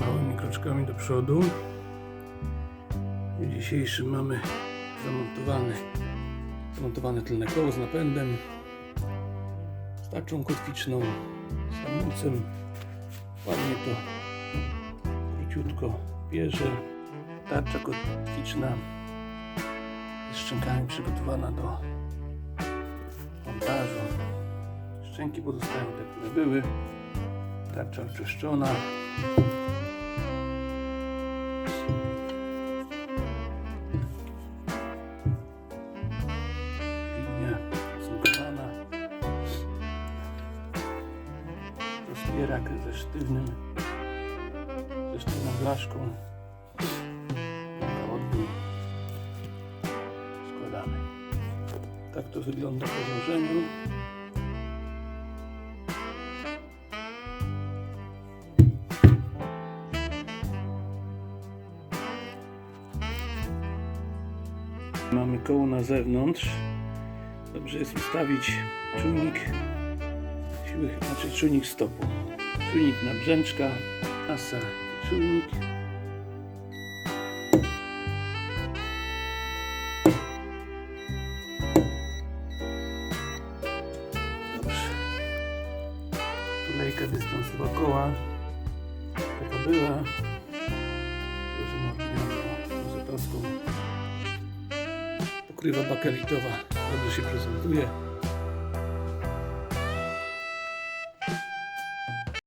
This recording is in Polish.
małymi kroczkami do przodu. W dzisiejszym mamy zamontowany, zamontowane tylne koło z napędem, z tarczą kotwiczną, z hamulcem. Ładnie to króciutko bierze. Tarcza kotwiczna jest szczękami przygotowana do montażu. Szczęki pozostają tak, jak były. Tarcza oczyszczona. Rozbierak ze sztywnym, ze sztywną blaszką. Składamy. Tak to wygląda po złożeniu. Mamy koło na zewnątrz. Dobrze jest ustawić czujnik znaczy czujnik stopu. Czujnik na brzęczka, asa czujnik. Dobrze. Tulejka dystansowa koła. Taka była. Proszę zapaską. Pokrywa bakelitowa dobrze się prezentuje.